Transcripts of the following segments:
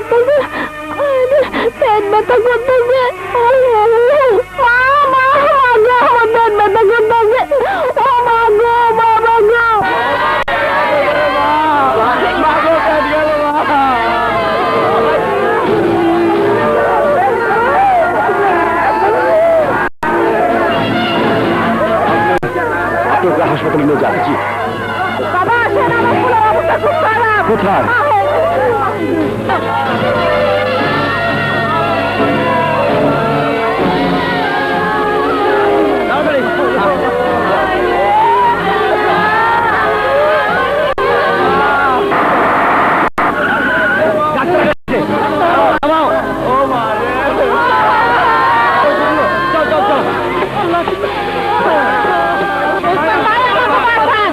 করতেছে পেট ব্যথা করতেছে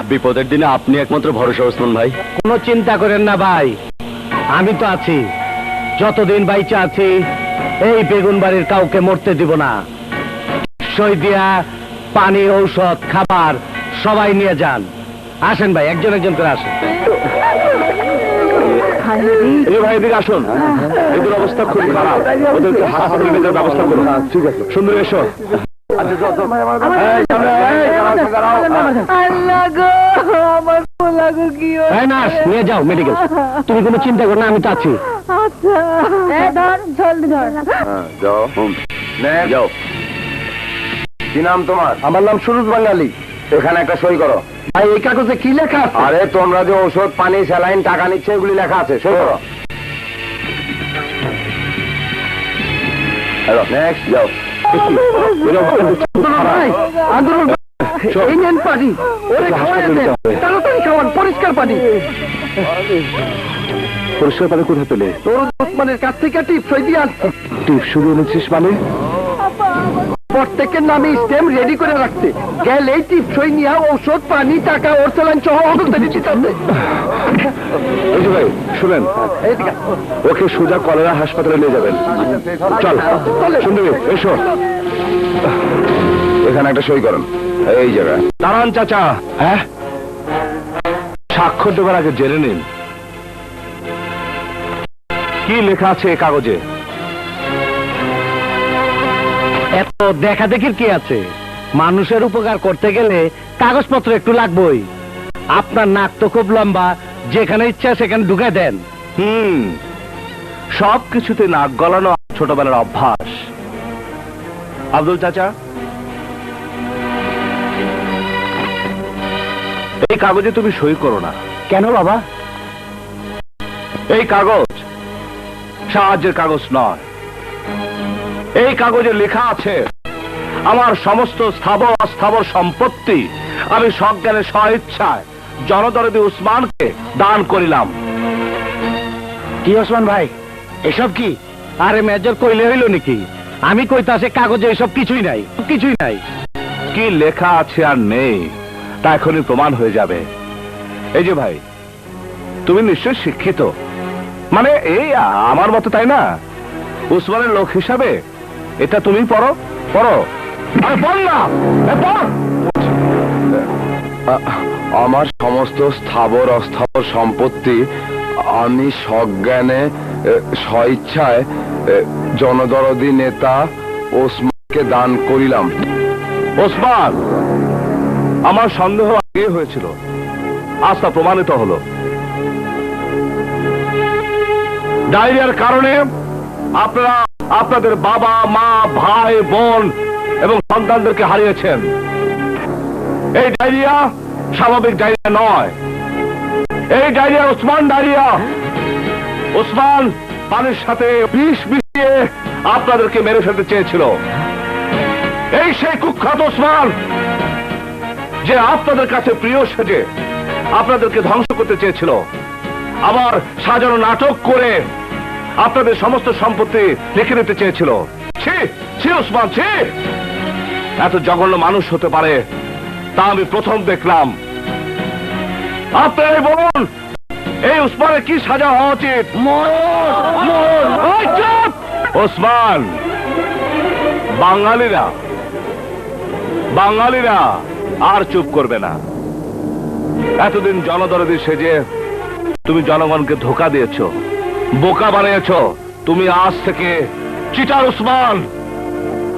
বিপদের দিনে আপনি একমাত্র ভরসা ওসমান ভাই। কোনো চিন্তা করেন না ভাই। আমি তো আছি। যতদিন বাইচা আছি এই বেগুন বাড়ির কাউকে মরতে দিব না। সই দিয়া পানি ঔষধ খাবার সবাই নিয়ে যান। আসেন ভাই একজন একজন করে আসেন। এই ভাই এদিকে আসুন। এদের অবস্থা খুব খারাপ। ওদেরকে হাসপাতালে ব্যবস্থা করুন। ঠিক আছে। সুন্দর এসো। তুমি কোনো চিন্তা করো না আমি তো আছি। আচ্ছা। ধর জলদি ধর। হ্যাঁ, যাও হুম। যাও। কি নাম তোমার? আমার নাম সুরজ বাঙালি। এখানে একটা সই করো। ভাই এই কাগজে কি লেখা আছে? আরে তোমরা যে ওষুধ পানি স্যালাইন টাকা নিচ্ছে এগুলি লেখা আছে। সই করো। নেক্সট যাও। আন্দোলন এই নেন পানি ওরে খাওয়াই দেন তাড়াতাড়ি খাওয়ান পরিষ্কার পানি। পরিষ্কার পানি কোথায় পেলে? তোর ওসমানের কাছ থেকে টিপ সই দিয়ে আসছি। টিপ শুরু এনেছিস মানে? প্রত্যেকের নামে স্টেম রেডি করে রাখতে গেলেই টিপ সই নিয়ে ঔষধ পানি টাকা ওর চালান সহ এই যে ভাই শুনেন ওকে সোজা কলেরা হাসপাতালে নিয়ে যাবেন। চল সুন্দরী এসো। এখানে একটা সই করেন। এই জায়গায় দাঁড়ান চাচা। হ্যাঁ? স্বাক্ষর দেবার আগে জেনে নিন। কি লেখা আছে এই কাগজে? এত দেখা দেখির কি আছে? মানুষের উপকার করতে গেলে কাগজপত্র একটু লাগবেই। আপনার নাক তো খুব লম্বা যেখানে ইচ্ছা সেখানে ঢুকে দেন। হুম। সব কিছুতে নাক গলানো ছোটবেলার অভ্যাস। আব্দুল চাচা? এই কাগজে তুমি সই করো না। কেন বাবা? এই কাগজ সাহায্যের কাগজ নয়। এই কাগজে লেখা আছে আমার সমস্ত স্থাবর অস্থাবর সম্পত্তি আমি সজ্ঞানে স্বইচ্ছায় জনদরদি উসমানকে দান করিলাম। কি ওসমান ভাই এসব কি? আরে মেজর কইলে হইল নাকি? আমি কইতাছে কাগজে এসব কিছুই নাই কিছুই নাই। কি লেখা আছে আর নেই তা এখনই প্রমাণ হয়ে যাবে। এই যে ভাই তুমি নিশ্চয় শিক্ষিত। মানে এই আমার মতো তাই না? উসমানের লোক হিসাবে এটা তুমি পড়ো? পড়ো। আরে পড় না! পড়। আমার সমস্ত স্থাবর অস্থাবর সম্পত্তি আমি সজ্ঞানে স্বইচ্ছায় জনদরদি নেতা ওসমানকে দান করিলাম। ওসমান! আমার সন্দেহ আগে হয়েছিল। আজ তা প্রমাণিত হলো। ডায়রিয়ার কারণে আপনারা আপনাদের বাবা, মা, ভাই, বোন এবং সন্তানদেরকে হারিয়েছেন। এই ডায়রিয়া স্বাভাবিক ডায়রিয়া নয়। এই ডায়রিয়া ওসমান ডায়রিয়া। ওসমান পানির সাথে বিষ মিশিয়ে আপনাদেরকে মেরে ফেলতে চেয়েছিল। এই সেই কুখ্যাত ওসমান, যে আপনাদের কাছে প্রিয় সেজে আপনাদেরকে ধ্বংস করতে চেয়েছিল। আবার সাজানো নাটক করে আপনাদের সমস্ত সম্পত্তি লিখে নিতে চেয়েছিল। ছি ছি ওসমান ছি! এত জঘন্য মানুষ হতে পারে তা আমি প্রথম দেখলাম। আপনারাই বলুন এই উসমানের কি সাজা হওয়া উচিত? ওসমান বাঙালিরা বাঙালিরা আর চুপ করবে না। এতদিন জনদরদি সেজে তুমি জনগণকে ধোকা দিয়েছ। বোকা বানিয়েছ। তুমি আজ থেকে চিটার উসমান।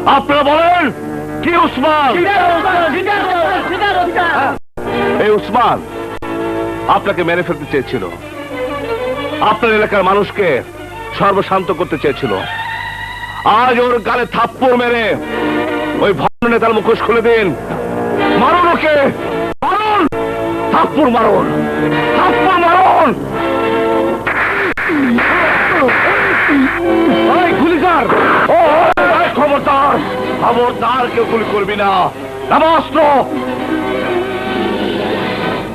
আপনারা বলেন কি উসমান? এই উসমান আপনাকে মেরে ফেলতে চেয়েছিল। আপনার এলাকার মানুষকে সর্বশান্ত করতে চেয়েছিল। আজ ওর গালে থাপ্পড় মেরে ওই ভণ্ড নেতার মুখোশ খুলে দিন। মারুন ওকে। মারুন! থাপ্পড় মারুন। থাপ্পড় মারুন!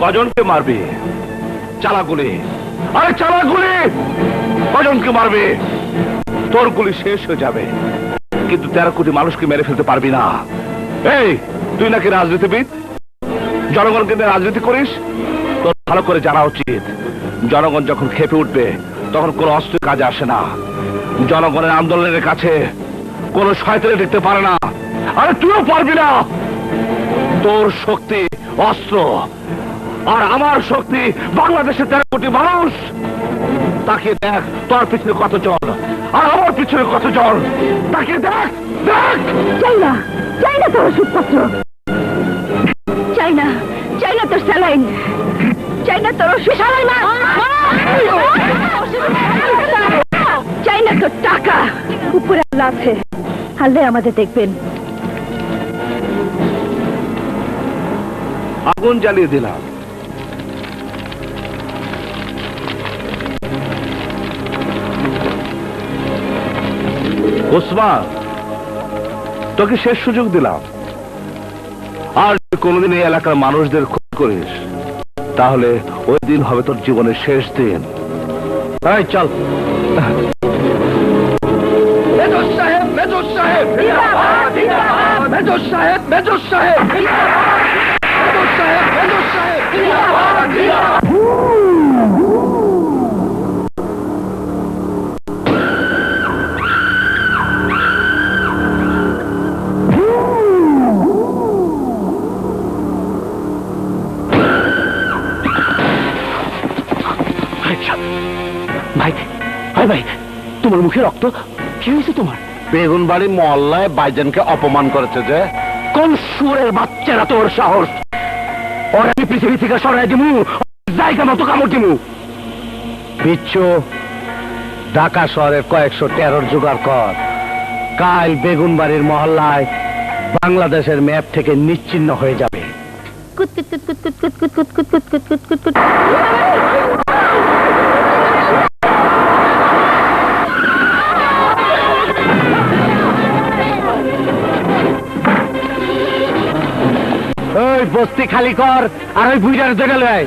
কজনকে মারবি? চালা গুলি। আরে চালা গুলি! কজনকে মারবে? তোর গুলি শেষ হয়ে যাবে। কিন্তু তেরো কোটি মানুষকে মেরে ফেলতে পারবি না। এই, তুই নাকি রাজনীতিবিদ? জনগণকে রাজনীতি করিস? তোর ভালো করে জানা উচিত। জনগণ যখন খেপে উঠবে তখন কোনো অস্ত্র কাজে আসে না। জনগণের আন্দোলনের কাছে কোন শয়তানে দেখতে পারে না। আরে তুইও পারবি না। তোর শক্তি অস্ত্র। আর আমার শক্তি বাংলাদেশের তেরো কোটি মানুষ। তাকে দেখ তোর পিছনে কত জল আর আমার পিছনে কত জল তাকে দেখ দেখ। চাই না চাই না তোর ওষুধপত্র। চাই না চাই না তোর স্যালাইন। চাই না তোর ওষুধ। স্যালাইন আল্লাহ আমাদের দেখবেন। আগুন জ্বালিয়ে দিলাম। ওসমান, তোকে শেষ সুযোগ দিলাম। আর কোনোদিন এই এলাকার মানুষদের ক্ষতি করিস। তাহলে ওই দিন হবে তোর জীবনের শেষ দিন। এই, চল। भाई भाई साहेब मुखे रक्त मेजोज तुम्हारे বেগুন বাড়ি মহল্লায় বাইজানকে অপমান করেছে যে কোন সুরের বাচ্চারা তোর সাহস ওর আমি পৃথিবী থেকে সরাই দিমু জায়গা মতো কামড় দিমু বিচ্ছু ঢাকা শহরের কয়েকশো টেরোর জোগাড় কর কাল বেগুনবাড়ির মহল্লায় বাংলাদেশের ম্যাপ থেকে নিশ্চিন্ন হয়ে যাবে কুত কুত কুত কুত কুত কুত কুত কুত কুত কুত কুত কুত কুত বস্তি খালি কর আর ওই বুইরার জায়গা লয়